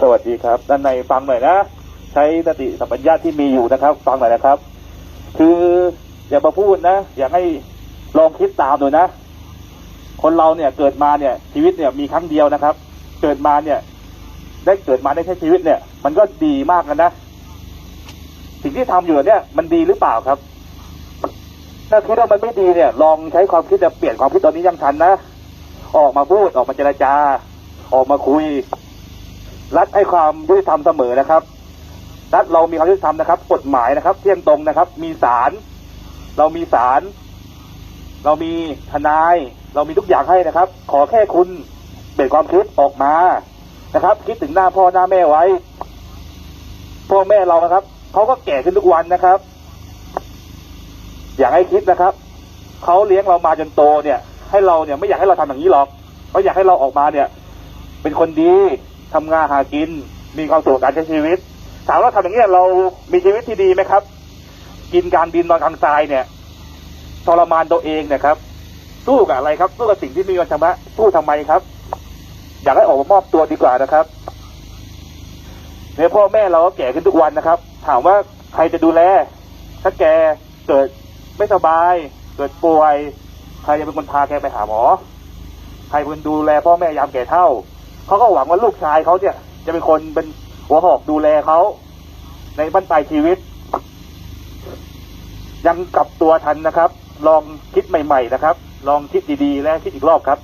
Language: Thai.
สวัสดีครับ ด้านในฟังหน่อยนะ ใช้สติสัมปชัญญะที่มีอยู่นะครับ ฟังหน่อยนะครับ คืออย่ามาพูดนะ อยากให้ลองคิดตามดูนะ คนเราเนี่ยเกิดมาเนี่ย ชีวิตเนี่ยมีครั้งเดียวนะครับ เกิดมาเนี่ย ได้เกิดมาได้ใช้ชีวิตเนี่ย มันก็ดีมากแล้วนะสิ่งที่ทำอยู่เนี่ย มันดีหรือเปล่าครับ ถ้าคิดว่ามันไม่ดีเนี่ย ลองใช้ความคิดจะเปลี่ยนความคิดตอนนี้ยังทันนะ ออกมาพูดออกมาเจรจา ออกมาคุย รัฐให้ความยุติธรรมเสมอนะครับ รัฐเรามีความยุติธรรมนะครับ กฎหมายนะครับ เที่ยงตรงนะครับ มีศาลเรามีศาลเรามีทนาย เรามีทุกอย่างให้นะครับ ขอแค่คุณเปลี่ยนความคิดออกมานะครับ คิดถึงหน้าพ่อหน้าแม่ไว้ พ่อแม่เรานะครับเขาก็แก่ขึ้นทุกวันนะครับ อยากให้คิดนะครับเขาเลี้ยงเรามาจนโตเนี่ย ให้เราเนี่ยไม่อยากให้เราทำอย่างนี้หรอกเขาอยากให้เราออกมาเนี่ย เป็นคนดี ทำงานหากิน มีความสุขการใช้ชีวิต ถามว่าทำอย่างนี้ยเรามีชีวิตที่ดีไหมครับ กินการดินนอนกลางทรายเนี่ยทรมานตัวเองเนี่ยครับสู้กับอะไรครับสู้กับสิ่งที่มีวันชำระสู้ทำไมครับ อยากให้ออกมามอบตัวดีกว่านะครับเนี่ยพ่อแม่เราก็แก่ขึ้นทุกวันนะครับ ถามว่าใครจะดูแล ถ้าแกเกิดไม่สบาย เกิดป่วย ใครจะเป็นคนพาแกไปหาหมอ ใครเป็นคนดูแลพ่อแม่ยามแก่เฒ่า เขาก็หวังว่าลูกชายเขาเนี่ย จะเป็นคนเป็นหัวหอกดูแลเขาในบั้นปลายชีวิต ยังกลับตัวทันนะครับ ลองคิดใหม่ ๆ นะครับ ลองคิดดีๆ และคิดอีกรอบครับ